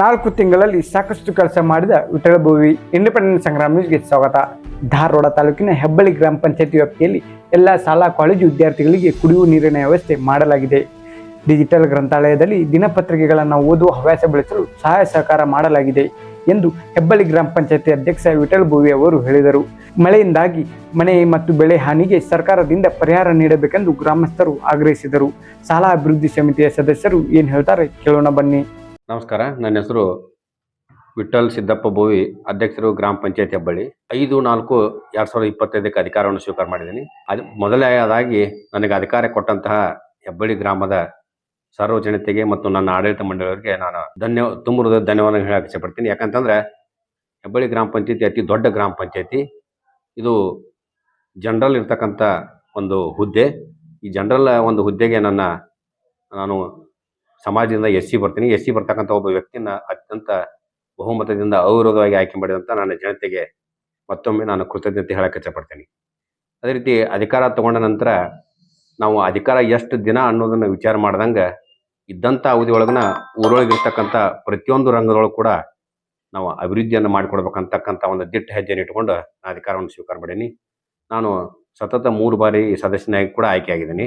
ನಾಲ್ಕು ತಿಂಗಳಲ್ಲಿ ಸಾಕಷ್ಟು ಕೆಲಸ ಮಾಡಿದ ವಿಠಲ ಭೋವಿ ಇಂಡಿಪೆಂಡೆಂಟ್ ಸಂಗ್ರಾಮ ನ್ಯೂಸ್ಗೆ ಸ್ವಾಗತ. ಧಾರವಾಡ ತಾಲೂಕಿನ ಹೆಬ್ಬಳ್ಳಿ ಗ್ರಾಮ ಪಂಚಾಯತಿ ವ್ಯಾಪ್ತಿಯಲ್ಲಿ ಎಲ್ಲ ಶಾಲಾ, ಕಾಲೇಜು ವಿದ್ಯಾರ್ಥಿಗಳಿಗೆ ಕುಡಿಯುವ ನೀರಿನ ವ್ಯವಸ್ಥೆ ಮಾಡಲಾಗಿದೆ. ಡಿಜಿಟಲ್ ಗ್ರಂಥಾಲಯದಲ್ಲಿ ದಿನಪತ್ರಿಕೆಗಳನ್ನು ಓದುವ ಹವ್ಯಾಸ ಬೆಳೆಸಲು ಸಹಾಯ ಸಹಕಾರ ಮಾಡಲಾಗಿದೆ ಎಂದು ಹೆಬ್ಬಳ್ಳಿ ಗ್ರಾಮ ಪಂಚಾಯತಿ ಅಧ್ಯಕ್ಷ ವಿಠಲ್ ಭೂವಿ ಅವರು ಹೇಳಿದರು. ಮಳೆಯಿಂದಾಗಿ ಮನೆ ಮತ್ತು ಬೆಳೆ ಹಾನಿಗೆ ಸರ್ಕಾರದಿಂದ ಪರಿಹಾರ ನೀಡಬೇಕೆಂದು ಗ್ರಾಮಸ್ಥರು ಆಗ್ರಹಿಸಿದರು. ಶಾಲಾ ಅಭಿವೃದ್ಧಿ ಸಮಿತಿಯ ಸದಸ್ಯರು ಏನು ಹೇಳ್ತಾರೆ ಕೇಳೋಣ ಬನ್ನಿ. ನಮಸ್ಕಾರ, ನನ್ನ ಹೆಸರು ವಿಠಲ್ ಸಿದ್ದಪ್ಪ ಬೋವಿ ಅಧ್ಯಕ್ಷರು ಗ್ರಾಮ ಪಂಚಾಯತ್ ಹೆಬ್ಬಳ್ಳಿ ಐದು ನಾಲ್ಕು ಎರಡು ಸಾವಿರದ ಇಪ್ಪತ್ತೈದಕ್ಕೆ ಅಧಿಕಾರವನ್ನು ಸ್ವೀಕಾರ ಮಾಡಿದ್ದೀನಿ. ಅದು ಮೊದಲನೆಯದಾಗಿ ನನಗೆ ಅಧಿಕಾರ ಕೊಟ್ಟಂತಹ ಹೆಬ್ಬಳ್ಳಿ ಗ್ರಾಮದ ಸರ್ವ ಜನತೆಗೆ ಮತ್ತು ನನ್ನ ಆಡಳಿತ ಮಂಡಳಿಯವರಿಗೆ ನಾನು ಧನ್ಯ, ತುಂಬ ಧನ್ಯವಾದ ಹೇಳಕ್ಕೆ ಇಷ್ಟಪಡ್ತೀನಿ. ಯಾಕಂತಂದ್ರೆ ಹೆಬ್ಬಳ್ಳಿ ಗ್ರಾಮ ಪಂಚಾಯತಿ ಅತಿ ದೊಡ್ಡ ಗ್ರಾಮ ಪಂಚಾಯತಿ. ಇದು ಜನರಲ್ ಇರ್ತಕ್ಕಂಥ ಒಂದು ಹುದ್ದೆ. ಈ ಜನರಲ್ ಒಂದು ಹುದ್ದೆಗೆ ನನ್ನ, ನಾನು ಸಮಾಜದಿಂದ ಎಸ್ ಸಿ ಬರ್ತೀನಿ, ಎಸ್ ಸಿ ಬರ್ತಕ್ಕಂಥ ಒಬ್ಬ ವ್ಯಕ್ತಿನ ಅತ್ಯಂತ ಬಹುಮತದಿಂದ ಅವಿರೋಧವಾಗಿ ಆಯ್ಕೆ ಮಾಡಿದಂಥ ನನ್ನ ಜನತೆಗೆ ಮತ್ತೊಮ್ಮೆ ನಾನು ಕೃತಜ್ಞತೆ ಹೇಳಕ್ಕೆ ಇಷ್ಟಪಡ್ತೀನಿ. ಅದೇ ರೀತಿ ಅಧಿಕಾರ ತಗೊಂಡ ನಂತರ ನಾವು ಅಧಿಕಾರ ಎಷ್ಟು ದಿನ ಅನ್ನೋದನ್ನ ವಿಚಾರ ಮಾಡ್ದಂಗೆ ಇದ್ದಂಥ ಅವಧಿಯೊಳಗನ ಊರೊಳಗಿರ್ತಕ್ಕಂಥ ಪ್ರತಿಯೊಂದು ರಂಗದೊಳಗೆ ಕೂಡ ನಾವು ಅಭಿವೃದ್ಧಿಯನ್ನು ಮಾಡಿಕೊಡ್ಬೇಕಂತಕ್ಕಂಥ ಒಂದು ದಿಟ್ಟ ಹೆಜ್ಜೆಯನ್ನು ಇಟ್ಕೊಂಡು ನಾನು ಅಧಿಕಾರವನ್ನು ಸ್ವೀಕಾರ ಮಾಡೀನಿ. ನಾನು ಸತತ ಮೂರು ಬಾರಿ ಸದಸ್ಯನಾಗಿ ಕೂಡ ಆಯ್ಕೆಯಾಗಿದ್ದೀನಿ.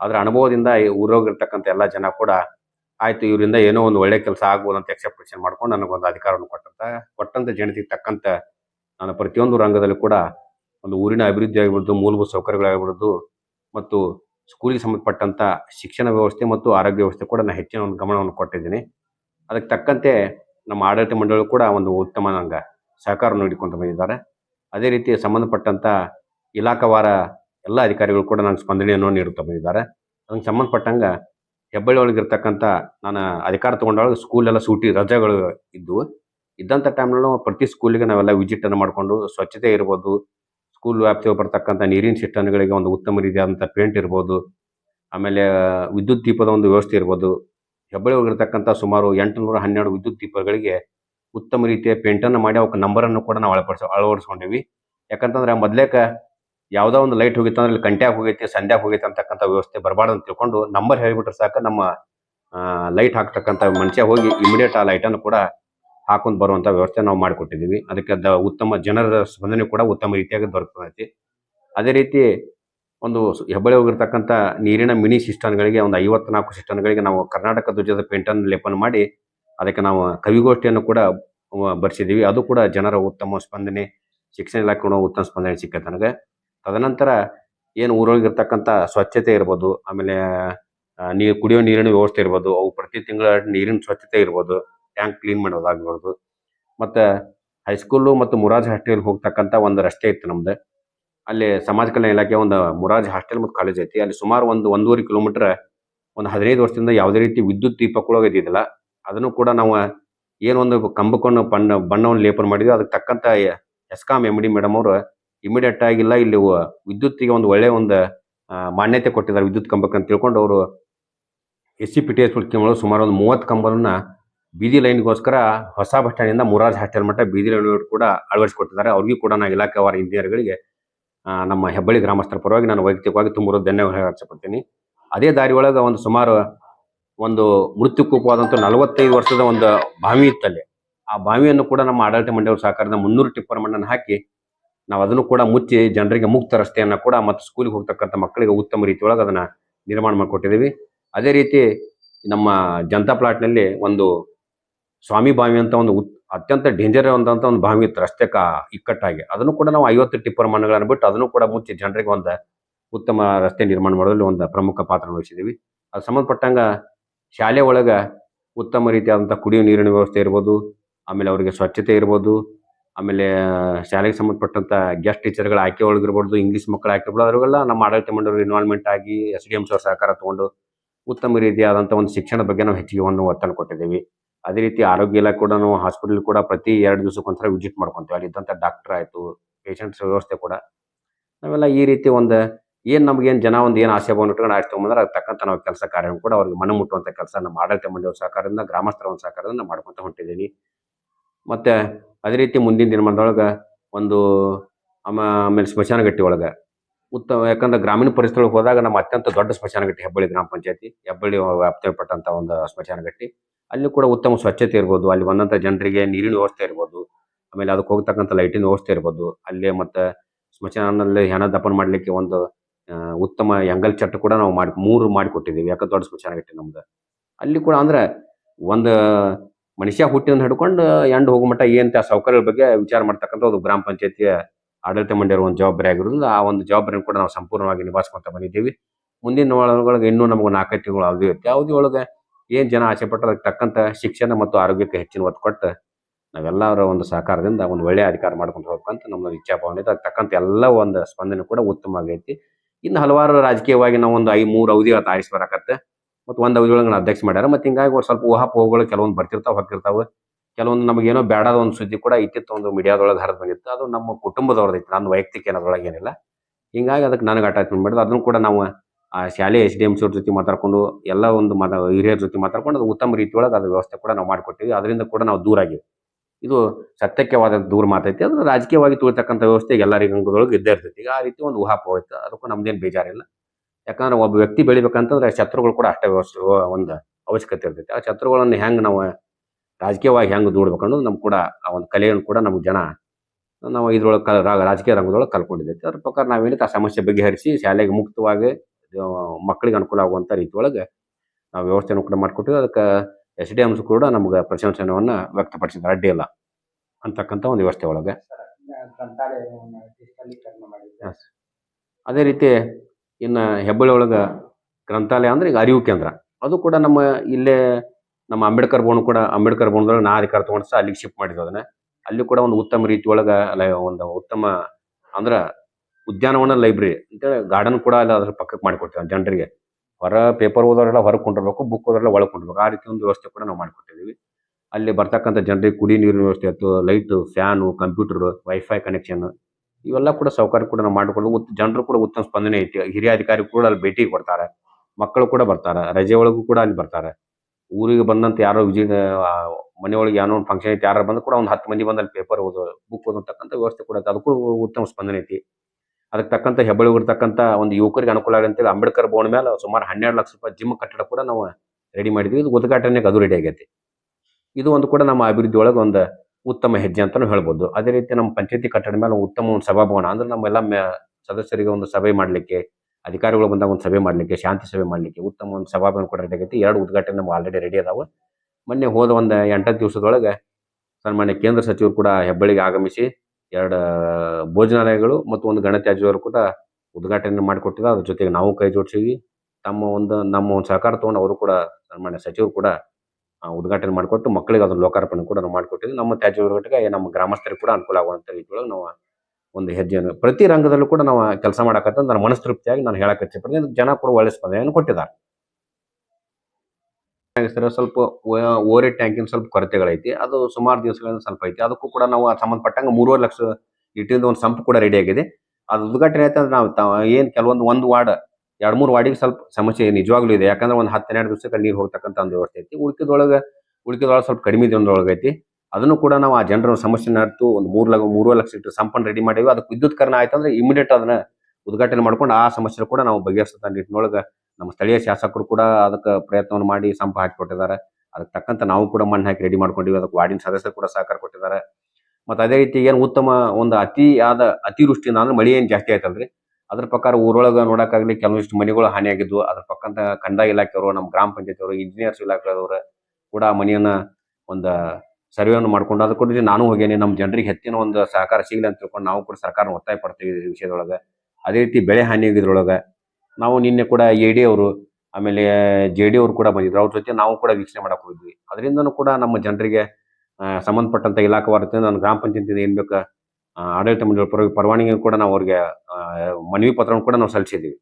ಅದರ ಅನುಭವದಿಂದ ಈ ಊರೊಳಗಿರ್ತಕ್ಕಂಥ ಎಲ್ಲ ಜನ ಕೂಡ ಆಯ್ತು, ಇವರಿಂದ ಏನೋ ಒಂದು ಒಳ್ಳೆ ಕೆಲಸ ಆಗ್ಬೋದು ಅಂತ ಎಕ್ಸೆಪ್ಟೇಷನ್ ಮಾಡ್ಕೊಂಡು ನನಗೊಂದು ಅಧಿಕಾರವನ್ನು ಕೊಟ್ಟಂತ ಕೊಟ್ಟಂತ ಜನತೆಗೆ ತಕ್ಕಂತ ನಾನು ಪ್ರತಿಯೊಂದು ರಂಗದಲ್ಲಿ ಕೂಡ ಒಂದು ಊರಿನ ಅಭಿವೃದ್ಧಿ ಆಗಿರ್ಬೋದು ಮೂಲಭೂತ ಸೌಕರ್ಯಗಳಾಗಿಬಿಡ್ದು ಮತ್ತು ಸ್ಕೂಲಿಗೆ ಸಂಬಂಧಪಟ್ಟಂತ ಶಿಕ್ಷಣ ವ್ಯವಸ್ಥೆ ಮತ್ತು ಆರೋಗ್ಯ ವ್ಯವಸ್ಥೆ ಕೂಡ ನಾನು ಹೆಚ್ಚಿನ ಒಂದು ಗಮನವನ್ನು ಕೊಟ್ಟಿದ್ದೀನಿ. ಅದಕ್ಕೆ ತಕ್ಕಂತೆ ನಮ್ಮ ಆಡಳಿತ ಮಂಡಳಿ ಕೂಡ ಒಂದು ಉತ್ತಮ ನಂಗೆ ಸಹಕಾರ ನೀಡಿಕೊಂಡು ಬಂದಿದ್ದಾರೆ. ಅದೇ ರೀತಿ ಸಂಬಂಧಪಟ್ಟಂತ ಇಲಾಖಾವಾರ ಎಲ್ಲ ಅಧಿಕಾರಿಗಳು ಕೂಡ ನನಗೆ ಸ್ಪಂದನೆಯನ್ನು ನೀಡುತ್ತಾ ಬಂದಿದ್ದಾರೆ. ಅದಕ್ಕೆ ಸಂಬಂಧಪಟ್ಟಂಗೆ ಹೆಬ್ಬಳ್ಳಿ ಒಳಗಿರ್ತಕ್ಕಂಥ ನಾನು ಅಧಿಕಾರ ತಗೊಂಡಾಗ ಸ್ಕೂಲ್ ಎಲ್ಲ ಸೂಟಿ ರಜೆಗಳು ಇದ್ದವು ಇದ್ದಂಥ ಟೈಮ್ನಲ್ಲೂ ಪ್ರತಿ ಸ್ಕೂಲಿಗೆ ನಾವೆಲ್ಲ ವಿಸಿಟನ್ನು ಮಾಡಿಕೊಂಡು ಸ್ವಚ್ಛತೆ ಇರ್ಬೋದು ಸ್ಕೂಲ್ ವ್ಯಾಪ್ತಿಯಲ್ಲಿ ಬರ್ತಕ್ಕಂಥ ನೀರಿನ ಸಿಸ್ಟಮ್ಗಳಿಗೆ ಒಂದು ಉತ್ತಮ ರೀತಿಯಾದಂಥ ಪೇಂಟ್ ಇರ್ಬೋದು, ಆಮೇಲೆ ವಿದ್ಯುತ್ ದೀಪದ ಒಂದು ವ್ಯವಸ್ಥೆ ಇರ್ಬೋದು. ಹೆಬ್ಬಳ್ಳಿ ಒಳಗಿರ್ತಕ್ಕಂಥ ಸುಮಾರು ಎಂಟುನೂರ ಹನ್ನೆರಡು ವಿದ್ಯುತ್ ದೀಪಗಳಿಗೆ ಉತ್ತಮ ರೀತಿಯ ಪೇಂಟನ್ನು ಮಾಡಿ ಅವಕ್ಕೆ ನಂಬರನ್ನು ಕೂಡ ನಾವು ಅಳಪಡಿಸ, ಅಳವಡಿಸ್ಕೊಂಡೀವಿ. ಯಾಕಂತಂದ್ರೆ ಮೊದ್ಲೇಕ ಯಾವುದೋ ಒಂದು ಲೈಟ್ ಹೋಗಿತ್ತು ಅಂದ್ರೆ ಇಲ್ಲಿ ಗಂಟ್ಯಾಗ ಹೋಗೈತಿ ಸಂಧ್ಯಾಗ ಹೋಗೈತಿ ಅಂತಕ್ಕಂಥ ವ್ಯವಸ್ಥೆ ಬರಬಾರ್ದು ಅಂತ ತಿಳ್ಕೊಂಡು ನಂಬರ್ ಹೇಳಿಬಿಟ್ರೆ ಸಾಕು ನಮ್ಮ ಲೈಟ್ ಹಾಕ್ತಕ್ಕಂಥ ಮನುಷ್ಯ ಹೋಗಿ ಇಮಿಡಿಯೇಟ್ ಆ ಲೈಟನ್ನು ಕೂಡ ಹಾಕೊಂಡು ಬರುವಂಥ ವ್ಯವಸ್ಥೆ ನಾವು ಮಾಡಿಕೊಟ್ಟಿದ್ದೀವಿ. ಅದಕ್ಕೆ ದ ಉತ್ತಮ ಜನರ ಸ್ಪಂದನೆ ಕೂಡ ಉತ್ತಮ ರೀತಿಯಾಗಿ ದೊರಕೈತಿ ಅದೇ ರೀತಿ ಒಂದು ಹೆಬ್ಬಳ್ಳಿ ಹೋಗಿರ್ತಕ್ಕಂಥ ನೀರಿನ ಮಿನಿ ಸಿಸ್ಟಮ್ಗಳಿಗೆ ಒಂದು ಐವತ್ನಾಲ್ಕು ಸಿಸ್ಟಮ್ಗಳಿಗೆ ನಾವು ಕರ್ನಾಟಕ ಧ್ವಜದ ಪೇಂಟನ್ನು ಲೇಪನ ಮಾಡಿ ಅದಕ್ಕೆ ನಾವು ಕವಿಗೋಷ್ಠಿಯನ್ನು ಕೂಡ ಬರ್ಸಿದ್ದೀವಿ. ಅದು ಕೂಡ ಜನರ ಉತ್ತಮ ಸ್ಪಂದನೆ, ಶಿಕ್ಷಣ ಇಲಾಖೆ ಉತ್ತಮ ಸ್ಪಂದನೆ ಸಿಕ್ಕೈತೆ ನನಗೆ. ತದನಂತರ ಏನು ಊರೊಳಗಿರ್ತಕ್ಕಂಥ ಸ್ವಚ್ಛತೆ ಇರ್ಬೋದು, ಆಮೇಲೆ ನೀರು ಕುಡಿಯೋ ನೀರಿನ ವ್ಯವಸ್ಥೆ ಇರ್ಬೋದು, ಅವು ಪ್ರತಿ ತಿಂಗಳ ನೀರಿನ ಸ್ವಚ್ಛತೆ ಇರ್ಬೋದು, ಟ್ಯಾಂಕ್ ಕ್ಲೀನ್ ಮಾಡೋದಾಗಿರ್ಬೋದು ಮತ್ತು ಹೈಸ್ಕೂಲು ಮತ್ತು ಮುರಾಜ್ ಹಾಸ್ಟೆಲ್ ಹೋಗ್ತಕ್ಕಂಥ ಒಂದು ರಸ್ತೆ ಇತ್ತು ನಮ್ದು. ಅಲ್ಲಿ ಸಮಾಜ ಕಲ್ಯಾಣ ಇಲಾಖೆ ಒಂದು ಮುರಾಜ್ ಹಾಸ್ಟೆಲ್ ಮತ್ತು ಕಾಲೇಜ್ ಐತಿ. ಅಲ್ಲಿ ಸುಮಾರು ಒಂದು ಒಂದೂವರೆ ಕಿಲೋಮೀಟ್ರ್, ಒಂದು ಹದಿನೈದು ವರ್ಷದಿಂದ ಯಾವುದೇ ರೀತಿ ವಿದ್ಯುತ್ ದೀಪ ಕೂಡ ಇದ್ದಿದ್ದಿಲ್ಲ. ಅದನ್ನು ಕೂಡ ನಾವು ಏನೊಂದು ಕಂಬಕ್ಕೊಂಡು ಬಣ್ಣ, ಬಣ್ಣವನ್ನು ಲೇಪನ ಮಾಡಿದ್ವಿ. ಅದಕ್ಕೆ ತಕ್ಕಂಥ ಎಸ್ಕಾಂ ಎಂ ಡಿ ಮೇಡಮ್ ಅವರು ಇಮಿಡಿಯೇಟ್ ಆಗಿಲ್ಲ. ಇಲ್ಲಿ ವಿದ್ಯುತ್ತಿಗೆ ಒಂದು ಒಳ್ಳೆಯ ಒಂದು ಮಾನ್ಯತೆ ಕೊಟ್ಟಿದ್ದಾರೆ ವಿದ್ಯುತ್ ಕಂಬಕ್ಕೆ ಅಂತ ತಿಳ್ಕೊಂಡು ಅವರು S C P T S ಸುಮಾರು ಒಂದು ಮೂವತ್ತು ಕಂಬವನ್ನು ಬೀದಿ ಲೈನ್ಗೋಸ್ಕರ ಹೊಸ ಬಸ್ ಸ್ಟ್ಯಾಂಡಿಂದ ಮುರಾಜ್ ಹಾಸ್ಟೆಲ್ ಮಟ್ಟ ಬೀದಿ ಲೈನ್ ಕೂಡ ಅಳವಡಿಸಿಕೊಟ್ಟಿದ್ದಾರೆ. ಅವ್ರಿಗೂ ಕೂಡ ನಾನು ಇಲಾಖೆವಾರ ಇಂಜಿನಿಯರ್ಗಳಿಗೆ ಆ, ನಮ್ಮ ಹೆಬ್ಬಳ್ಳಿ ಗ್ರಾಮಸ್ಥರ ಪರವಾಗಿ ನಾನು ವೈಯಕ್ತಿಕವಾಗಿ ತುಂಬ ಧನ್ಯವಾದ ಹೇಳಕ್ಕೆ ಅದೇ ದಾರಿ ಒಳಗೆ ಒಂದು ಸುಮಾರು ಒಂದು ಮೃತ್ಯುಕೂಪವಾದಂಥ ನಲವತ್ತೈದು ವರ್ಷದ ಒಂದು ಬಾವಿ ಇತ್ತಲ್ಲಿ. ಆ ಬಾವಿಯನ್ನು ಕೂಡ ನಮ್ಮ ಆಡಳಿತ ಮಂಡಳಿ ಸಹಕಾರದ ಮುನ್ನೂರು ಟಿಪ್ಪರ್ ಮಣ್ಣನ್ನು ಹಾಕಿ ನಾವು ಅದನ್ನು ಕೂಡ ಮುಚ್ಚಿ ಜನರಿಗೆ ಮುಕ್ತ ರಸ್ತೆಯನ್ನು ಕೂಡ ಮತ್ತು ಸ್ಕೂಲಿಗೆ ಹೋಗ್ತಕ್ಕಂಥ ಮಕ್ಕಳಿಗೆ ಉತ್ತಮ ರೀತಿಯೊಳಗೆ ಅದನ್ನು ನಿರ್ಮಾಣ ಮಾಡಿಕೊಟ್ಟಿದ್ದೀವಿ ಅದೇ ರೀತಿ ನಮ್ಮ ಜನತಾ ಪ್ಲಾಟ್ನಲ್ಲಿ ಒಂದು ಸ್ವಾಮಿ ಬಾವಿ ಅಂತ ಒಂದು ಅತ್ಯಂತ ಡೇಂಜರ್ ಆದಂಥ ಒಂದು ಬಾವಿ ಇತ್ತು ರಸ್ತೆ ಕಾ, ಇಕ್ಕಟ್ಟಾಗಿ. ಅದನ್ನು ಕೂಡ ನಾವು ಐವತ್ತು ಟಿಪ್ಪರ್ ಮಣ್ಣುಗಳನ್ನು ಬಿಟ್ಟು ಅದನ್ನು ಕೂಡ ಮುಚ್ಚಿ ಜನರಿಗೆ ಒಂದು ಉತ್ತಮ ರಸ್ತೆ ನಿರ್ಮಾಣ ಮಾಡೋದ್ರಲ್ಲಿ ಒಂದು ಪ್ರಮುಖ ಪಾತ್ರ ವಹಿಸಿದ್ದೀವಿ ಅದು ಸಂಬಂಧಪಟ್ಟಂಗ ಶಾಲೆ ಒಳಗೆ ಉತ್ತಮ ರೀತಿಯಾದಂಥ ಕುಡಿಯುವ ನೀರಿನ ವ್ಯವಸ್ಥೆ ಇರ್ಬೋದು, ಆಮೇಲೆ ಅವರಿಗೆ ಸ್ವಚ್ಛತೆ ಇರ್ಬೋದು ಆಮೇಲೆ ಶಾಲೆಗೆ ಸಂಬಂಧಪಟ್ಟಂಥ ಗೆಸ್ಟ್ ಟೀಚರ್ಗಳ ಆಯ್ಕೆ ಒಳಗಿರ್ಬೋದು ಇಂಗ್ಲೀಷ್ ಮಕ್ಕಳು ಆಯ್ಕೆ ಇರ್ಬೋದು ಅವರಿಗೆಲ್ಲ ನಮ್ಮ ಆಡಳಿತ ಮಂಡಳಿ ಇನ್ವಾಲ್ವ್ಮೆಂಟ್ ಆಗಿ ಎಸ್ ಡಿ ಎಂ ಸರ್ ಸಹಕಾರ ತಗೊಂಡು ಉತ್ತಮ ರೀತಿಯಾದಂಥ ಒಂದು ಶಿಕ್ಷಣದ ಬಗ್ಗೆ ನಾವು ಹೆಚ್ಚಿಗೆ ಒಂದು ಒತ್ತನ್ನು ಕೊಟ್ಟಿದ್ದೀವಿ. ಅದೇ ರೀತಿ ಆರೋಗ್ಯ ಇಲಾಖೆ ಕೂಡ ನಾವು ಹಾಸ್ಪಿಟಲ್ ಕೂಡ ಪ್ರತಿ ಎರಡು ದಿವಸಕ್ಕೊಂದ್ಸಲ ವಿಸಿಟ್ ಮಾಡ್ಕೊತೀವಿ. ಅಲ್ಲಿ ಇದ್ದಂಥ ಡಾಕ್ಟರ್ ಆಯಿತು ಪೇಷಂಟ್ಸ್ ವ್ಯವಸ್ಥೆ ಕೂಡ. ನಾವೆಲ್ಲ ಈ ರೀತಿ ಒಂದು ಏನು ನಮಗೇನು ಜನ ಒಂದು ಏನು ಆಸೆ ಬಂದು ಇಟ್ಕೊಂಡು ಆಯ್ತು ತೊಗೊಂಬಂದ್ರೆ ಅದಕ್ಕೆ ತಕ್ಕಂಥ ನಾವು ಕೆಲಸ ಕಾರ್ಯ ಕೂಡ ಅವ್ರಿಗೆ ಮನ ಮುಟ್ಟುವಂಥ ಕೆಲಸ ನಮ್ಮ ಆಡಳಿತ ಮಂಡಳಿ ಸಹಕಾರದಿಂದ, ಗ್ರಾಮಸ್ಥರ ಒಂದು ಸಹಕಾರದಿಂದ ಮಾಡ್ಕೊತ ಹೊಂಟಿದ್ದೀನಿ. ಮತ್ತು ಅದೇ ರೀತಿ ಮುಂದಿನ ದಿನಮಾನದೊಳಗೆ ಒಂದು ಆಮ ಆಮೇಲೆ ಸ್ಮಶಾನಗಟ್ಟಿ ಒಳಗೆ. ಉತ್ತಮ, ಯಾಕಂದ್ರೆ ಗ್ರಾಮೀಣ ಪರಿಸರದೊಳಗೆ ಹೋದಾಗ ನಮ್ಮ ಅತ್ಯಂತ ದೊಡ್ಡ ಸ್ಮಶಾನಗಟ್ಟಿ ಹೆಬ್ಬಳ್ಳಿ ಗ್ರಾಮ ಪಂಚಾಯತಿ, ಹೆಬ್ಬಳ್ಳಿ ವ್ಯಾಪ್ತಿಯಲ್ಪಟ್ಟಂಥ ಒಂದು ಸ್ಮಶಾನಗಟ್ಟಿ ಅಲ್ಲಿ ಕೂಡ ಉತ್ತಮ ಸ್ವಚ್ಛತೆ ಇರ್ಬೋದು, ಅಲ್ಲಿ ಬಂದಂಥ ಜನರಿಗೆ ನೀರಿನ ವ್ಯವಸ್ಥೆ ಇರ್ಬೋದು, ಆಮೇಲೆ ಅದಕ್ಕೆ ಹೋಗ್ತಕ್ಕಂಥ ಲೈಟಿನ ವ್ಯವಸ್ಥೆ ಇರ್ಬೋದು, ಅಲ್ಲಿ ಮತ್ತು ಸ್ಮಶಾನದಲ್ಲಿ ಹೆಣ ದಪನ ಮಾಡಲಿಕ್ಕೆ ಒಂದು ಉತ್ತಮ ಎಂಗಲ್ ಚಟ್ ಕೂಡ ನಾವು ಮಾಡಿ, ಮೂರು ಮಾಡಿಕೊಟ್ಟಿದ್ದೀವಿ, ಯಾಕಂದ್ರೆ ದೊಡ್ಡ ಸ್ಮಶಾನ ಗಟ್ಟಿ ನಮ್ದು. ಅಲ್ಲಿ ಕೂಡ ಅಂದ್ರೆ ಒಂದು ಮನುಷ್ಯ ಹುಟ್ಟಿನ ಹಿಡ್ಕೊಂಡು ಎಂಡ್ ಹೋಗೋ ಮಟ್ಟ ಏನಂತ ಸೌಕರ್ಯಗಳ ಬಗ್ಗೆ ವಿಚಾರ ಮಾಡ್ತಕ್ಕಂಥ ಒಂದು ಗ್ರಾಮ ಪಂಚಾಯತಿಯ ಆಡಳಿತ ಮಂಡಳಿಯ ಒಂದು ಜವಾಬ್ದಾರಿ ಆಗಿರೋದ್ರಿಂದ ಆ ಒಂದು ಜವಾಬ್ದಾರಿಯನ್ನು ಕೂಡ ನಾವು ಸಂಪೂರ್ಣವಾಗಿ ನಿಭಾಯಿಸ್ಕೊಂತ ಬಂದಿದ್ದೀವಿ. ಮುಂದಿನ ಒಳಗೆ ಇನ್ನೂ ನಮಗೆ ನಾಲ್ಕೈದು ತಿಂಗಳು ಅವಧಿ ಇರುತ್ತೆ. ಅವಧಿ ಒಳಗೆ ಏನು ಜನ ಆಸೆ ಪಟ್ಟರೆ ತಕ್ಕಂಥ ಶಿಕ್ಷಣ ಮತ್ತು ಆರೋಗ್ಯಕ್ಕೆ ಹೆಚ್ಚಿನ ಒತ್ತು ಕೊಟ್ಟು ನಾವೆಲ್ಲರ ಒಂದು ಸಹಕಾರದಿಂದ ಒಂದು ಒಳ್ಳೆಯ ಅಧಿಕಾರ ಮಾಡ್ಕೊಂಡು ಹೋಗ್ಬೇಕಂತ ನಮ್ಮ ಇಚ್ಛಾ ಭಾವನೆ ಇದೆ. ಅದಕ್ಕೆ ತಕ್ಕಂಥ ಎಲ್ಲ ಒಂದು ಸ್ಪಂದನೆ ಕೂಡ ಉತ್ತಮವಾಗೈತಿ ಇನ್ನು ಹಲವಾರು ರಾಜಕೀಯವಾಗಿ ನಾವು ಒಂದು ಐ ಮೂರು ಅವಧಿ ಆರಿಸಿ ಬರಕತ್ತೆ. ಮತ್ತು ಒಂದು ಅವಧಿಯೊಳಗೆ ಅಧ್ಯಕ್ಷ ಮಾಡ್ಯಾರ. ಮತ್ತು ಹಿಂಗಾಗಿ ಒಂದು ಸ್ವಲ್ಪ ಊಹಾಪೋಹಗಳು ಕೆಲವೊಂದು ಬರ್ತಿರ್ತಾವೆ ಹೊಕ್ಕಿರ್ತಾವೆ ಕೆಲವೊಂದು ನಮಗೇನೋ ಬೇಡದ ಒಂದು ಸುದ್ದಿ ಕೂಡ ಇತ್ತಿತ್ತು ಒಂದು ಮೀಡಿಯಾದೊಳಗೆ ಹರಿದು ಬಂದಿತ್ತು. ಅದು ನಮ್ಮ ಕುಟುಂಬದವ್ರದ್ದು ನನ್ನ ವೈಯಕ್ತಿಕ ಏನದ್ರೊಳಗೆ ಏನಿಲ್ಲ. ಹಿಂಗಾಗಿ ಅದಕ್ಕೆ ನನಗೆ ಅಟ್ಯಾಚ್ಮೆಂಟ್ ಮಾಡಿದ್ರು. ಅದನ್ನು ಕೂಡ ನಾವು, ಆ, ಶಾಲೆ ಎಸ್ ಡಿ ಎಂ ಸಿ ಜೊತೆ ಮಾತಾಡ್ಕೊಂಡು, ಎಲ್ಲ ಒಂದು ಮಾತ ಹಿರಿಯರ ಜೊತೆ ಮಾತಾಡ್ಕೊಂಡು, ಅದು ಉತ್ತಮ ರೀತಿಯೊಳಗೆ ಅದು ವ್ಯವಸ್ಥೆ ಕೂಡ ನಾವು ಮಾಡಿಕೊಟ್ಟಿವಿ. ಅದರಿಂದ ಕೂಡ ನಾವು ದೂರ ಆಗಿವಿ. ಇದು ಸತ್ಯಕ್ಕವಾದ ದೂರ ಮಾತೈತಿ. ಅದು ರಾಜಕೀಯವಾಗಿ ತುಳಿತಕ್ಕಂಥ ವ್ಯವಸ್ಥೆ ಎಲ್ಲರಿಗೂ ಇದ್ದೇ ಇರ್ತೈತಿ. ಆ ರೀತಿ ಒಂದು ಊಹಾಪೋಹ ಇತ್ತು. ಅದಕ್ಕೂ ನಮ್ದೇನು ಬೇಜಾರಿಲ್ಲ. ಯಾಕಂದ್ರೆ ಒಬ್ಬ ವ್ಯಕ್ತಿ ಬೆಳಿಬೇಕಂತಂದ್ರೆ ಶತ್ರುಗಳು ಕೂಡ ಅಷ್ಟೇ ವ್ಯವಸ್ಥೆ ಒಂದು ಅವಶ್ಯಕತೆ ಇರ್ತೈತಿ. ಆ ಶತ್ರುಗಳನ್ನು ಹೆಂಗೆ ನಾವು ರಾಜಕೀಯವಾಗಿ ಹೆಂಗೆ ದೂಡ್ಬೇಕು ಅನ್ನೋದು ನಮ್ಗೆ ಕೂಡ ಆ ಒಂದು ಕಲೆಯನ್ನು ಕೂಡ ನಮ್ಗೆ ಜನ ನಾವು ಇದ್ರೊಳಗೆ ಕಲ್ ರಾಜಕೀಯ ರಂಗದೊಳಗೆ ಕಲ್ಕೊಂಡಿದ್ದೈತಿ ಅದ್ರ ಪ್ರಕಾರ ನಾವೇನಿತ್ತು ಆ ಸಮಸ್ಯೆ ಬಗೆಹರಿಸಿ ಶಾಲೆಗೆ ಮುಕ್ತವಾಗಿ ಮಕ್ಕಳಿಗೆ ಅನುಕೂಲ ಆಗುವಂಥ ರೀತಿಯೊಳಗೆ ನಾವು ವ್ಯವಸ್ಥೆಯನ್ನು ಕೂಡ ಮಾಡಿಕೊಟ್ಟಿವಿ ಅದಕ್ಕೆ ಎಸ್ ಡಿ ಎಮ್ಸ್ ಕೂಡ ನಮ್ಗೆ ಪ್ರಶಂಸನವನ್ನು ವ್ಯಕ್ತಪಡಿಸಿದ್ದಾರೆ. ಅಡ್ಡಿ ಇಲ್ಲ ಅಂತಕ್ಕಂಥ ಒಂದು ವ್ಯವಸ್ಥೆ ಒಳಗೆ. ಅದೇ ರೀತಿ ಇನ್ನು ಹೆಬ್ಬಳ್ಳಿ ಒಳಗೆ ಗ್ರಂಥಾಲಯ ಅಂದ್ರೆ ಈಗ ಅರಿವು ಕೇಂದ್ರ. ಅದು ಕೂಡ ನಮ್ಮ ಇಲ್ಲೇ ನಮ್ಮ ಅಂಬೇಡ್ಕರ್ ಭವನ ಕೂಡ ಅಂಬೇಡ್ಕರ್ ಭವನದೊಳಗೆ ನಾ ಅಧಿಕಾರ ತಗೊಂಡು ಸಹ ಅಲ್ಲಿಗೆ ಶಿಫ್ಟ್ ಮಾಡಿದ್ವಿ ಅದನ್ನ. ಅಲ್ಲಿ ಕೂಡ ಒಂದು ಉತ್ತಮ ರೀತಿ ಒಳಗೆ ಒಂದು ಉತ್ತಮ ಅಂದ್ರೆ ಉದ್ಯಾನವನ ಲೈಬ್ರರಿ ಅಂತೇಳಿ ಗಾರ್ಡನ್ ಕೂಡ ಅಲ್ಲಿ ಅದ್ರ ಪಕ್ಕಕ್ಕೆ ಮಾಡಿಕೊಡ್ತೀವಿ ಜನರಿಗೆ. ಹೊರ ಪೇಪರ್ ಓದೋರೆಲ್ಲ ಹೊರಗೆ ಕೊಂಡಿರ್ಬೇಕು, ಬುಕ್ ಓದೋರೆಲ್ಲ ಒಳಗೆ ಆ ರೀತಿ ಒಂದು ವ್ಯವಸ್ಥೆ ಕೂಡ ನಾವು ಮಾಡಿಕೊಟ್ಟಿದ್ದೀವಿ ಅಲ್ಲಿ ಬರ್ತಕ್ಕಂಥ ಜನರಿಗೆ ಕುಡಿ ನೀರಿನ ವ್ಯವಸ್ಥೆ ಆಯ್ತು, light, fan, computer, WiFi connection ಇವೆಲ್ಲ ಕೂಡ ಸೌಕರ್ಯ ಕೂಡ ನಾವು ಮಾಡಿಕೊಂಡು ಉತ್, ಜನರು ಕೂಡ ಉತ್ತಮ ಸ್ಪಂದನೆ ಐತಿ ಹಿರಿಯ ಅಧಿಕಾರಿ ಕೂಡ ಅಲ್ಲಿ ಭೇಟಿ ಕೊಡ್ತಾರೆ. ಮಕ್ಕಳು ಕೂಡ ಬರ್ತಾರೆ, ರಜೆ ಒಳಗೂ ಕೂಡ ಅಲ್ಲಿ ಬರ್ತಾರೆ. ಊರಿಗೆ ಬಂದಂತ ಯಾರೋ ವಿಜಿಟ್ ಮನೆಯೊಳಗೆ ಏನೋ ಒಂದು ಫಂಕ್ಷನ್ ಐತಿ ಯಾರು ಬಂದು ಕೂಡ ಒಂದು ಹತ್ತು ಮಂದಿ ಬಂದು ಅಲ್ಲಿ ಪೇಪರ್ ಓದೋ ಬುಕ್ ಓದೋತಕ್ಕಂಥ ವ್ಯವಸ್ಥೆ ಕೂಡ ಅದಕ್ಕೂ ಉತ್ತಮ ಸ್ಪಂದನೆ ಐತಿ ಅದಕ್ಕೆ ತಕ್ಕಂಥ ಹೆಬ್ಬಳ್ಳಿ ಇರ್ತಕ್ಕಂಥ ಒಂದು ಯುವಕರಿಗೆ ಅನುಕೂಲ ಆಗಲಿ ಅಂತೇಳಿ ಅಂಬೇಡ್ಕರ್ ಭವನ ಮೇಲೆ ಸುಮಾರು ಹನ್ನೆರಡು ಲಕ್ಷ ರೂಪಾಯಿ ಜಿಮ್ ಕಟ್ಟಡ ಕೂಡ ನಾವು ರೆಡಿ ಮಾಡಿದ್ವಿ. ಇದು ಉದ್ಘಾಟನೆಗೆ ಅದು ರೆಡಿ ಆಗೈತಿ. ಇದು ಒಂದು ಕೂಡ ನಮ್ಮ ಅಭಿವೃದ್ಧಿ ಒಳಗೆ ಒಂದು ಉತ್ತಮ ಹೆಜ್ಜೆ ಅಂತಲೂ ಹೇಳ್ಬೋದು. ಅದೇ ರೀತಿ ನಮ್ಮ ಪಂಚಾಯತಿ ಕಟ್ಟಡ ಮೇಲೆ ಉತ್ತಮ ಒಂದು ಸಭಾಭವನ ಅಂದ್ರೆ ನಮ್ಮೆಲ್ಲ ಸದಸ್ಯರಿಗೆ ಒಂದು ಸಭೆ ಮಾಡಲಿಕ್ಕೆ, ಅಧಿಕಾರಿಗಳು ಬಂದಾಗ ಒಂದು ಸಭೆ ಮಾಡಲಿಕ್ಕೆ, ಶಾಂತಿ ಸಭೆ ಮಾಡಲಿಕ್ಕೆ ಉತ್ತಮ ಒಂದು ಸಭಾಭವನ ಕೂಡ ಎರಡು ಉದ್ಘಾಟನೆ ನಮ್ಗೆ ಆಲ್ರೆಡಿ ರೆಡಿ ಅದಾವೆ. ಮೊನ್ನೆ ಹೋದ ಒಂದು ಎಂಟತ್ತು ದಿವಸದೊಳಗೆ ಸನ್ಮಾನ್ಯ ಕೇಂದ್ರ ಸಚಿವರು ಕೂಡ ಹೆಬ್ಬಳ್ಳಿಗೆ ಆಗಮಿಸಿ, ಎರಡು ಭೋಜನಾಲಯಗಳು ಮತ್ತು ಒಂದು ಗಣತ್ಯಾಜ್ಯವರು ಕೂಡ ಉದ್ಘಾಟನೆ ಮಾಡಿಕೊಟ್ಟಿದ್ದಾರೆ. ಅದ್ರ ಜೊತೆಗೆ ನಾವು ಕೈ ಜೋಡಿಸಿವಿ ತಮ್ಮ ಒಂದು, ನಮ್ಮ ಒಂದು ಸಹಕಾರ ತೊಗೊಂಡು ಅವರು ಕೂಡ ಸನ್ಮಾನ್ಯ ಸಚಿವರು ಕೂಡ ಉದ್ಘಾಟನೆ ಮಾಡಿಕೊಟ್ಟು ಮಕ್ಕಳಿಗೆ ಅದನ್ನು ಲೋಕಾರ್ಪಣೆ ಕೂಡ ನಾವು ಮಾಡಿಕೊಟ್ಟಿದ್ವಿ. ನಮ್ಮ ತ್ಯಾಜ್ಯ ವಿಭಾಗಕ್ಕೆ ನಮ್ಮ ಗ್ರಾಮಸ್ಥರಿಗೆ ಕೂಡ ಅನುಕೂಲ ಆಗುವಂಥ ರೀತಿಯೊಳಗೆ ನಾವು ಒಂದು ಹೆಜ್ಜೆಯನ್ನು ಪ್ರತಿ ರಂಗದಲ್ಲೂ ಕೂಡ ನಾವು ಕೆಲಸ ಮಾಡಕತ್ತ ನನ್ನ ಮನಸ್ತೃಪ್ತಿಯಾಗಿ ನಾನು ಹೇಳಕ್ಕೆ ಇಚ್ಛೆಪಡ್ತೀನಿ. ಜನ ಕೂಡ ಒಳ್ಳೆ ಸ್ಪಂದನೆಯನ್ನು ಕೊಟ್ಟಿದ್ದಾರೆ. ಸ್ವಲ್ಪ ಓರೆ ಟ್ಯಾಂಕಿನ ಸ್ವಲ್ಪ ಕೊರತೆಗಳೈತಿ. ಅದು ಸುಮಾರು ದಿವಸಗಳಿಂದ ಸ್ವಲ್ಪ ಐತಿ. ಅದಕ್ಕೂ ಕೂಡ ನಾವು ಸಂಬಂಧಪಟ್ಟಂಗೆ ಮೂರುವರೆ ಲಕ್ಷ ಇಟ್ಟಿಂದ ಒಂದು ಸಂಪ್ ಕೂಡ ರೆಡಿ ಆಗಿದೆ. ಅದು ಉದ್ಘಾಟನೆ ಆಯ್ತು ಅಂದ್ರೆ ನಾವು ಏನ್ ಕೆಲವೊಂದು ಒಂದು ವಾರ್ಡ್ ಎರಡು ಮೂರು ವಾರ್ಡಿಗೆ ಸ್ವಲ್ಪ ಸಮಸ್ಯೆ ನಿಜವಾಗ್ಲೂ ಇದೆ. ಯಾಕಂದ್ರೆ ಒಂದು ಹತ್ತು ಹನ್ನೆರಡು ದಿವಸಕ್ಕೆ ನೀರು ಹೋಗ್ತಕ್ಕಂಥ ಒಂದು ವ್ಯವಸ್ಥೆ ಐತಿ. ಉಳ್ಕಿದೊಳಗೆ ಉಳ್ಕಿದೊಳಗೆ ಸ್ವಲ್ಪ ಕಡಿಮೆ ದಿನದೊಳಗೆ ಐತಿ. ಅದನ್ನು ಕೂಡ ನಾವು ಆ ಜನರ ಸಮಸ್ಯೆನ ಅರ್ತು ಒಂದು ಮೂರು ಲಕ್ಷ ಮೂರುವರೆ ಲಕ್ಷ ಲೀಟರ್ ಸಂಪನ್ನ ರೆಡಿ ಮಾಡೀವಿ. ಅದಕ್ಕೆ ವಿದ್ಯುತ್ಕರಣ ಆಯ್ತಂದ್ರೆ ಇಮಿಡಿಯೇಟ್ ಅದನ್ನ ಉದ್ಘಾಟನೆ ಮಾಡ್ಕೊಂಡು ಆ ಸಮಸ್ಯೆ ಕೂಡ ನಾವು ಬಗೆಹರಿಸೋ ನಿಟ್ಟಿನೊಳಗೆ ನಮ್ಮ ಸ್ಥಳೀಯ ಶಾಸಕರು ಕೂಡ ಅದಕ್ಕೆ ಪ್ರಯತ್ನವನ್ನು ಮಾಡಿ ಸಂಪ ಹಾಕಿಕೊಟ್ಟಿದ್ದಾರೆ ಅದಕ್ಕೆ ತಕ್ಕಂತ ನಾವು ಕೂಡ ಮಣ್ಣು ಹಾಕಿ ರೆಡಿ ಮಾಡ್ಕೊಂಡಿವಿ. ಅದಕ್ಕೆ ವಾರ್ಡಿನ ಸದಸ್ಯರು ಕೂಡ ಸಹಕಾರ ಕೊಟ್ಟಿದ್ದಾರೆ ಮತ್ತು ಅದೇ ರೀತಿ ಏನು ಉತ್ತಮ, ಒಂದು ಅತಿ ಆದ ಅತಿವೃಷ್ಟಿಯಿಂದ ಅಂದ್ರೆ ಮಳೆ ಏನು ಜಾಸ್ತಿ ಆಯ್ತಲ್ರಿ? ಅದ್ರ ಪ್ರಕಾರ ಊರೊಳಗೆ ನೋಡೋಕ್ಕಾಗಲಿ ಕೆಲವೊಂದಿಷ್ಟು ಮನೆಗಳು ಹಾನಿಯಾಗಿದ್ವು. ಅದ್ರ ಪಕ್ಕಂತ ಕಂದಾಯ ಇಲಾಖೆಯವರು, ನಮ್ಮ ಗ್ರಾಮ ಪಂಚಾಯತಿಯವರು ಇಂಜಿನಿಯರ್ಸ್ ಇಲಾಖೆಯವರು ಕೂಡ ಆ ಮನೆಯನ್ನ ಒಂದು ಸರ್ವೆಯನ್ನು ಮಾಡ್ಕೊಂಡು ಅದಕ್ಕೆ ಕೂಡ ನಾನು ಹೋಗೇನಿ, ನಮ್ಮ ಜನರಿಗೆ ಹೆಚ್ಚಿನ ಒಂದು ಸಹಕಾರ ಸಿಗಲಿ ಅಂತ ತಿಳ್ಕೊಂಡು ನಾವು ಕೂಡ ಸರ್ಕಾರ ಒತ್ತಾಯ ಪಡ್ತೀವಿ ಈ ವಿಷಯದೊಳಗೆ. ಅದೇ ರೀತಿ ಬೆಳೆ ಹಾನಿ ಆಗಿದ್ರೊಳಗೆ ನಾವು ನಿನ್ನೆ ಕೂಡ ಎ ಡಿ ಅವರು, ಆಮೇಲೆ ಜೆ ಡಿ ಅವರು ಕೂಡ ಬಂದಿದ್ರು. ಅವ್ರ ಜೊತೆ ನಾವು ಕೂಡ ವೀಕ್ಷಣೆ ಮಾಡಕ್ ಹೋಗಿದ್ವಿ. ಅದರಿಂದನೂ ಕೂಡ ನಮ್ಮ ಜನರಿಗೆ ಸಂಬಂಧಪಟ್ಟಂಥ ಇಲಾಖೆ ವರದಿಂದ ನಾನು ಗ್ರಾಮ ಪಂಚಾಯತಿ ಏನ್ ಬೇಕು ಆಡಳಿತ ಮಂಡಳಿ ಪರ, ಪರವಾನಗಿ ಕೂಡ ನಾವು ಅವ್ರಿಗೆ ಮನವಿ ಪತ್ರವನ್ನು ಕೂಡ ನಾವು ಸಲ್ಲಿಸಿದ್ದೀವಿ.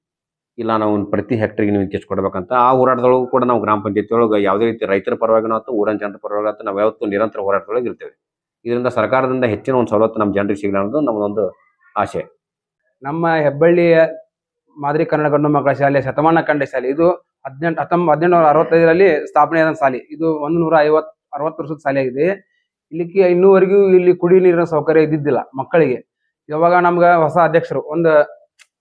ಇಲ್ಲ, ನಾವು ಪ್ರತಿ ಹೆಕ್ಟರ್ಗೆ ನೀವು ಇಂತಿಷ್ಟು ಕೊಡ್ಬೇಕಂತ, ಆ ಹೋರಾಟದೊಳಗೂ ಕೂಡ ನಾವು ಗ್ರಾಮ ಪಂಚಾಯತಿ ಒಳಗೆ ಯಾವುದೇ ರೀತಿ ರೈತರ ಪರವಾಗಿನೂ ಆಯ್ತು ಊರಿನ ಜನರ ಪರವಾಗಿ ಆಯ್ತು ನಾವು ಯಾವತ್ತೂ ನಿರಂತರ ಹೋರಾಟದೊಳಗೆ ಇರ್ತೇವೆ. ಇದರಿಂದ ಸರ್ಕಾರದಿಂದ ಹೆಚ್ಚಿನ ಒಂದು ಸವಲತ್ತು ನಮ್ಮ ಜನರಿಗೆ ಸಿಗಲಿ ಅನ್ನೋದು ನಮ್ಮದೊಂದು ಆಸೆ. ನಮ್ಮ ಹೆಬ್ಬಳ್ಳಿಯ ಮಾದರಿ ಕನ್ನಡ ಗಂಡು ಮಕ್ಕಳ ಶಾಲೆ ಶತಮಾನ ಕಂಡ ಶಾಲೆ, ಇದು ಹದಿನೆಂಟು, ಹತ್ತೊಂಬ, ಹದಿನೆಂಟುನೂರ ಅರವತ್ತೈದರಲ್ಲಿ ಸ್ಥಾಪನೆಯಾದ ಶಾಲೆ. ಇದು ಒಂದು ನೂರ ಐವತ್ ಅರವತ್ತು ವರ್ಷದ ಶಾಲೆ ಆಗಿದೆ. ಇಲ್ಲಿಗೆ ಇನ್ನೂವರೆಗೂ ಇಲ್ಲಿ ಕುಡಿ ನೀರಿನ ಸೌಕರ್ಯ ಇದ್ದಿದ್ದಿಲ್ಲ ಮಕ್ಕಳಿಗೆ. ಯಾವಾಗ ನಮ್ಗೆ ಹೊಸ ಅಧ್ಯಕ್ಷರು, ಒಂದು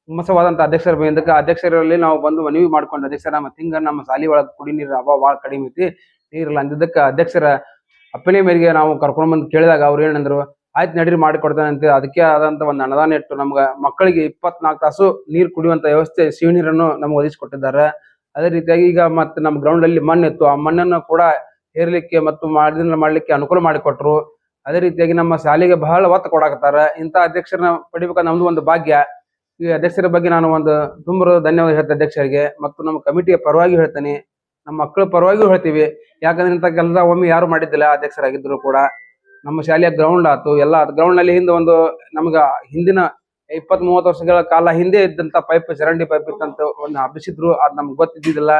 ಹುಮ್ಮಸವಾದಂಥ ಅಧ್ಯಕ್ಷರು ಬಂದಕ್ಕೆ ಅಧ್ಯಕ್ಷರಲ್ಲಿ ನಾವು ಬಂದು ಮನವಿ ಮಾಡ್ಕೊಂಡು ಅಧ್ಯಕ್ಷರ ನಮ್ಮ ತಿಂಗ ನಮ್ಮ ಶಾಲೆ ಒಳಗೆ ಕುಡಿ ನೀರಿನ ಅಭಾವ ಭಾಳ ಕಡಿಮೆ ಐತಿ ನೀರಿಲ್ಲ ಅಂದಿದ್ದಕ್ಕೆ ಅಧ್ಯಕ್ಷರ ಅಪ್ಪನೆ ಮೇರೆಗೆ ನಾವು ಕರ್ಕೊಂಡು ಬಂದು ಕೇಳಿದಾಗ ಅವ್ರು ಏನಂದ್ರು ಆಯ್ತು ನಡೀರಿ ಮಾಡಿಕೊಡ್ತಾನೆ ಅಂತ, ಅದಕ್ಕೆ ಆದಂಥ ಒಂದು ಅನುದಾನ ಇಟ್ಟು ನಮ್ಗೆ ಮಕ್ಕಳಿಗೆ ಇಪ್ಪತ್ನಾಲ್ಕು ತಾಸು ನೀರು ಕುಡಿಯುವಂತ ವ್ಯವಸ್ಥೆ ಸಿಹಿ ನೀರನ್ನು ನಮ್ಗೆ ಒದಗಿಸಿಕೊಟ್ಟಿದ್ದಾರೆ ಅದೇ ರೀತಿಯಾಗಿ ಈಗ ಮತ್ತೆ ನಮ್ಮ ಗ್ರೌಂಡ್ ಅಲ್ಲಿ ಮಣ್ಣು ಇತ್ತು, ಆ ಮಣ್ಣನ್ನು ಕೂಡ ಹೇರ್ಲಿಕ್ಕೆ ಮತ್ತು ಮಾಡಿದ ಮಾಡ್ಲಿಕ್ಕೆ ಅನುಕೂಲ ಮಾಡಿಕೊಟ್ರು. ಅದೇ ರೀತಿಯಾಗಿ ನಮ್ಮ ಶಾಲೆಗೆ ಬಹಳ ಒತ್ತು ಕೊಡಾಕತ್ತಾರ. ಇಂಥ ಅಧ್ಯಕ್ಷರನ್ನ ಪಡಿಬೇಕಾದ ನಮ್ದು ಒಂದು ಭಾಗ್ಯ. ಈ ಅಧ್ಯಕ್ಷರ ಬಗ್ಗೆ ನಾನು ಒಂದು ತುಂಬ ಧನ್ಯವಾದ ಹೇಳ್ತೇನೆ ಅಧ್ಯಕ್ಷರಿಗೆ. ಮತ್ತು ನಮ್ಮ ಕಮಿಟಿಯ ಪರವಾಗಿ ಹೇಳ್ತೇನೆ. ನಮ್ಮ ಮಕ್ಕಳ ಪರವಾಗಿಯೂ ಹೇಳ್ತೀವಿ. ಯಾಕಂದ್ರೆ ಇಂಥ ಕೆಲಸ ಒಮ್ಮೆ ಯಾರು ಮಾಡಿದ್ದಿಲ್ಲ ಅಧ್ಯಕ್ಷರಾಗಿದ್ರು ಕೂಡ. ನಮ್ಮ ಶಾಲೆಯ ಗ್ರೌಂಡ್ ಆತು ಎಲ್ಲ ಗ್ರೌಂಡ್ನಲ್ಲಿ ಹಿಂದೆ ಒಂದು ನಮ್ಗ ಹಿಂದಿನ ಇಪ್ಪತ್ ಮೂವತ್ತು ವರ್ಷಗಳ ಕಾಲ ಹಿಂದೆ ಇದ್ದಂತ ಪೈಪ್ ಚರಂಡಿ ಪೈಪ್ ಇತ್ತಂತ ಒಂದು ಹಬ್ಬಿಸಿದ್ರು. ಅದ್ ನಮ್ಗೆ ಗೊತ್ತಿದ್ದಿಲ್ಲ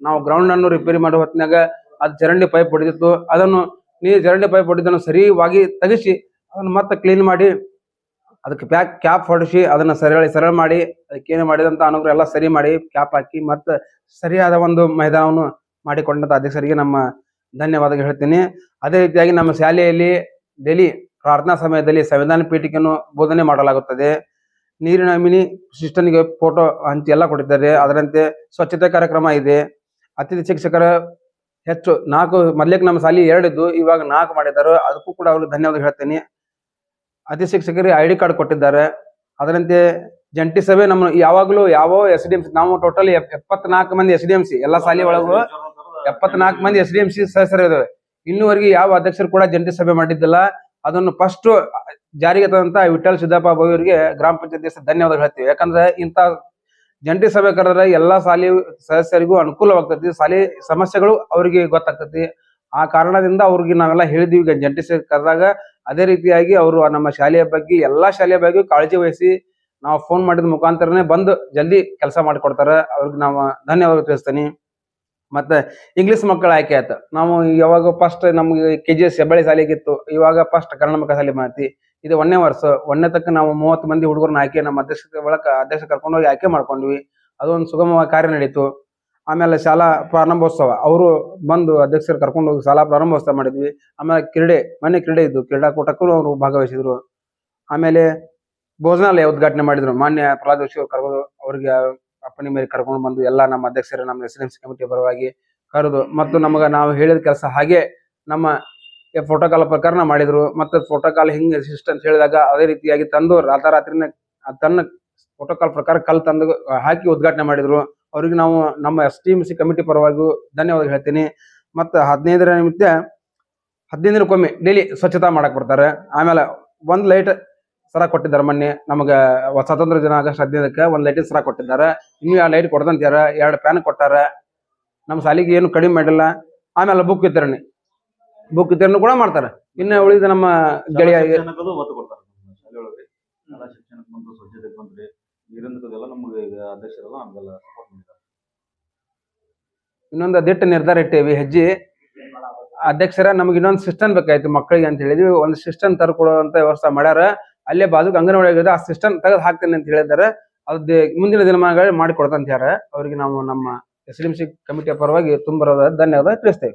ನಾವು ಗ್ರೌಂಡ್ ಅನ್ನು ರಿಪೇರಿ ಮಾಡೋ ಹೊತ್ತಿನಾಗ ಅದ್ ಚರಂಡಿ ಪೈಪ್ ಹೊಡೆದಿತ್ತು. ಅದನ್ನು ನೀರು ಚರಂಡಿ ಪೈಪ್ ಹೊಡೆದನ್ನು ಸರಿಯಾಗಿ ತೆಗೆಸಿ, ಅದನ್ನು ಮತ್ತೆ ಕ್ಲೀನ್ ಮಾಡಿ, ಅದಕ್ಕೆ ಪ್ಯಾಕ್ ಕ್ಯಾಪ್ ಹೊಡಿಸಿ, ಅದನ್ನ ಸರಳ ಸರಳ ಮಾಡಿ, ಅದಕ್ಕೆ ಏನು ಮಾಡಿದಂತ ಅನುಗ್ರಹ ಎಲ್ಲ ಸರಿ ಮಾಡಿ ಕ್ಯಾಪ್ ಹಾಕಿ ಮತ್ತೆ ಸರಿಯಾದ ಒಂದು ಮೈದಾನವನ್ನು ಮಾಡಿಕೊಂಡಂತ ಅಧ್ಯಕ್ಷರಿಗೆ ನಮ್ಮ ಧನ್ಯವಾದ ಹೇಳ್ತೀನಿ. ಅದೇ ರೀತಿಯಾಗಿ ನಮ್ಮ ಶಾಲೆಯಲ್ಲಿ ಡೈಲಿ ಪ್ರಾರ್ಥನಾ ಸಮಯದಲ್ಲಿ ಸಂವಿಧಾನ ಪೀಠಿಕೆಯನ್ನು ಬೋಧನೆ ಮಾಡಲಾಗುತ್ತದೆ. ನೀರಿನ ಮಿನಿ ಸಿಸ್ಟನ್ಗೆ ಫೋಟೋ ಹಂಚಿ ಎಲ್ಲ ಕೊಟ್ಟಿದ್ದಾರೆ. ಅದರಂತೆ ಸ್ವಚ್ಛತೆ ಕಾರ್ಯಕ್ರಮ ಇದೆ. ಅತಿಥಿ ಶಿಕ್ಷಕರ ಹೆಚ್ಚು ನಾಲ್ಕು ಮೊದ್ಲಿಗೆ ನಮ್ಮ ಶಾಲೆ ಇದ್ದು ಇವಾಗ ನಾಲ್ಕು ಮಾಡಿದ್ದಾರೆ. ಅದಕ್ಕೂ ಕೂಡ ಅವ್ರಿಗೆ ಧನ್ಯವಾದ ಹೇಳ್ತೀನಿ. ಅತಿ ಶಿಕ್ಷಕರಿಗೆ ಐ ಡಿ ಕಾರ್ಡ್ ಕೊಟ್ಟಿದ್ದಾರೆ. ಅದರಂತೆ ಜಂಟಿ ಸಭೆ ನಮ್ಮ ಯಾವಾಗಲೂ ಯಾವ ಎಸ್ ಡಿ ಎಂ ಸಿ, ನಾವು ಟೋಟಲ್ ಎಪ್ಪತ್ನಾಲ್ಕು ಮಂದಿ ಎಸ್ ಡಿ ಎಂ ಸಿ, ಎಲ್ಲ ಶಾಲೆ ಒಳಗೂ ಎಪ್ಪತ್ನಾಲ್ಕು ಮಂದಿ ಎಸ್ ಡಿ ಎಂ ಸಿ ಸದಸ್ಯರು ಇದಾವೆ. ಇನ್ನೂವರೆಗೆ ಯಾವ ಅಧ್ಯಕ್ಷರು ಕೂಡ ಜಂಟಿ ಸಭೆ ಮಾಡಿದ್ದಿಲ್ಲ. ಅದನ್ನು ಫಸ್ಟ್ ಜಾರಿಗೆ ತಂದಂತ ವಿಠಲ್ ಸಿದ್ದಪ್ಪ ಅವರಿಗೆ ಗ್ರಾಮ ಪಂಚಾಯತ್ ಧನ್ಯವಾದಗಳು ಹೇಳ್ತೀವಿ. ಯಾಕಂದ್ರೆ ಇಂತ ಜಂಟಿ ಸಭೆ ಕರೆದ್ರೆ ಎಲ್ಲಾ ಶಾಲೆ ಸದಸ್ಯರಿಗೂ ಅನುಕೂಲವಾಗ್ತತಿ. ಶಾಲೆ ಸಮಸ್ಯೆಗಳು ಅವರಿಗೆ ಗೊತ್ತಾಗ್ತತಿ. ಆ ಕಾರಣದಿಂದ ಅವ್ರಿಗೆ ನಾವೆಲ್ಲ ಹೇಳಿದೀವಿ. ಈಗ ಜಂಟಿ ಸಭೆ ಕರೆದಾಗ ಅದೇ ರೀತಿಯಾಗಿ ಅವರು ನಮ್ಮ ಶಾಲೆಯ ಬಗ್ಗೆ, ಎಲ್ಲಾ ಶಾಲೆಯ ಬಗ್ಗೆ ಕಾಳಜಿ ವಹಿಸಿ ನಾವು ಫೋನ್ ಮಾಡಿದ ಮುಖಾಂತರನೇ ಬಂದು ಜಲ್ದಿ ಕೆಲಸ ಮಾಡಿಕೊಡ್ತಾರೆ. ಅವ್ರಿಗೆ ನಾವು ಧನ್ಯವಾದ ತಿಳಿಸ್ತೀನಿ. ಮತ್ತೆ ಇಂಗ್ಲಿಷ್ ಮಕ್ಕಳ ಆಯ್ಕೆ ಆಯ್ತು. ನಾವು ಯಾವಾಗ ಫಸ್ಟ್ ನಮ್ಗೆ ಕೆ ಜಿ ಎಸ್ ಹೆಬ್ಬಳ್ಳಿ ಶಾಲೆಗಿತ್ತು ಇವಾಗ ಫಸ್ಟ್ ಕನ್ನಡ ಮಕ್ಕಳ ಶಾಲೆ ಮಾತಿ ಇದು ಒಂದನೇ ವರ್ಷ. ಒಂದನೇ ತಕ್ಕ ನಾವು ಮೂವತ್ತು ಮಂದಿ ಹುಡುಗರನ್ನ ಆಯ್ಕೆ, ನಮ್ಮ ಅಧ್ಯಕ್ಷತೆ ಒಳಗೆ ಅಧ್ಯಕ್ಷ ಕರ್ಕೊಂಡು ಹೋಗಿ ಆಯ್ಕೆ ಮಾಡ್ಕೊಂಡ್ವಿ. ಅದೊಂದು ಸುಗಮವಾಗಿ ಕಾರ್ಯ ನಡೀತು. ಆಮೇಲೆ ಶಾಲಾ ಪ್ರಾರಂಭೋತ್ಸವ. ಅವರು ಬಂದು ಅಧ್ಯಕ್ಷರು ಕರ್ಕೊಂಡು ಹೋಗಿ ಶಾಲಾ ಪ್ರಾರಂಭೋತ್ಸವ ಮಾಡಿದ್ವಿ. ಆಮೇಲೆ ಕ್ರೀಡೆ ಮನೆ ಕ್ರೀಡೆ ಇದ್ದು, ಕ್ರೀಡಾಕೂಟಕ್ಕೂ ಅವರು ಭಾಗವಹಿಸಿದ್ರು. ಆಮೇಲೆ ಭೋಜನಾಲಯ ಉದ್ಘಾಟನೆ ಮಾಡಿದ್ರು. ಮಾನ್ಯ ಪ್ರಹ್ಲಾದ್ ಜೋಶಿ ಅವರು ಕರೆದು ಅವರಿಗೆ ಅಪ್ಪಣೆ ಮೇಲೆ ಕರ್ಕೊಂಡು ಬಂದು ಎಲ್ಲ ನಮ್ಮ ಅಧ್ಯಕ್ಷರು, ನಮ್ಮ ಎಸ್ ಎಂ ಸಿ ಕಮಿಟಿ ಪರವಾಗಿ ಕರೆದು, ಮತ್ತು ನಮಗ ನಾವು ಹೇಳಿದ ಕೆಲಸ ಹಾಗೆ ನಮ್ಮ ಪ್ರೋಟೋಕಾಲ್ ಪ್ರಕರಣ ಮಾಡಿದ್ರು. ಮತ್ತೆ ಪ್ರೋಟೋಕಾಲ್ ಹಿಂಗ್ ಅಂತ ಹೇಳಿದಾಗ ಅದೇ ರೀತಿಯಾಗಿ ತಂದು ರಾತಾರಾತ್ರಿನೇ ತನ್ನ ಪ್ರೋಟೋಕಾಲ್ ಪ್ರಕಾರ ಕಲ್ ತಂದು ಹಾಕಿ ಉದ್ಘಾಟನೆ ಮಾಡಿದ್ರು. ಅವ್ರಿಗೆ ನಾವು ನಮ್ಮ S T M C committee ಪರವಾಗಿ ಧನ್ಯವಾದ ಹೇಳ್ತೀನಿ. ಮತ್ತೆ ಹದಿನೈದರ ನಿಮಿತ್ತ ಹದಿನೈದು ದಿನಕ್ಕೊಮ್ಮೆ ಡೈಲಿ ಸ್ವಚ್ಛತಾ ಮಾಡಕ್ ಬರ್ತಾರೆ. ಆಮೇಲೆ ಒಂದ್ ಲೈಟ್ ಸರ ಕೊಟ್ಟಿದ್ದಾರೆ ಮೊನ್ನೆ. ನಮಗ ಸ್ವಾತಂತ್ರ್ಯ ದಿನ ಆಗಸ್ಟ್ ಹದಿನೈದಕ್ಕೆ ಒಂದ್ ಲೈಟಿನ ಸರ ಕೊಟ್ಟಿದ್ದಾರೆ. ಇನ್ನು ಆ ಲೈಟ್ ಕೊಡ್ದಂತಾರ ಎರಡು ಫ್ಯಾನ್ ಕೊಟ್ಟಾರ. ನಮ್ಮ ಸಾಲಿಗೆ ಏನು ಕಡಿಮೆ ಮಾಡಿಲ್ಲ. ಆಮೇಲೆ ಬುಕ್ ವಿತರಣೆ ಬುಕ್ ವಿತರಣೆ ಕೂಡ ಮಾಡ್ತಾರೆ. ಇನ್ನು ಉಳಿದ ನಮ್ಮ ಗೆಳೆಯ ಶಿಕ್ಷಣಕ್ಕದು ಒತ್ತು ಕೊಡ್ತಾರೆ ನಮ್ಮ ಶಾಲೆ ಒಳಗೆ ಶಾಲಾ ಶಿಕ್ಷಣಕ್ಕೆ ಬಂದು ಸ್ವಚ್ಛತೆಗೆ ಬಂದ್ರಿ ನೀರಿಂದದೆಲ್ಲ ನಮ್ಗೆ ಈಗ ಅಧ್ಯಕ್ಷರೆಲ್ಲ ನಮ್ಗೆಲ್ಲ ಸಪೋರ್ಟ್ ಮಾಡಿದ್ದಾರೆ. ಇನ್ನೊಂದು ದಿಟ್ಟ ನಿರ್ಧಾರ ಇಟ್ಟೇವಿ ಹೆಜ್ಜೆ. ಅಧ್ಯಕ್ಷರ ನಮ್ಗೆ ಇನ್ನೊಂದು ಸಿಸ್ಟಮ್ ಬೇಕಾಯ್ತು ಮಕ್ಕಳಿಗೆ ಅಂತ ಹೇಳಿದ್ವಿ. ಒಂದು ಸಿಸ್ಟಮ್ ತರ್ಕೊಡುವಂತ ವ್ಯವಸ್ಥೆ ಮಾಡ್ಯಾರ. ಅಲ್ಲೇ ಬಾಜುಕ್ ಅಂಗನವಾಡಿ ಆ ಸಿಸ್ಟಮ್ ತೆಗೆದು ಹಾಕ್ತೇನೆ ಅಂತ ಹೇಳಿದ್ದಾರೆ. ಅದೇ ಮುಂದಿನ ದಿನಮಾನಗಳಲ್ಲಿ ಮಾಡಿಕೊಡ್ತಂತ ಯಾರ ಅವರಿಗೆ ನಾವು ನಮ್ಮ ಎಸ್ ಡಿ ಎಂ ಸಿ ಕಮಿಟಿಯ ಪರವಾಗಿ ತುಂಬ ಧನ್ಯವಾದ ತಿಳಿಸ್ತೇವೆ.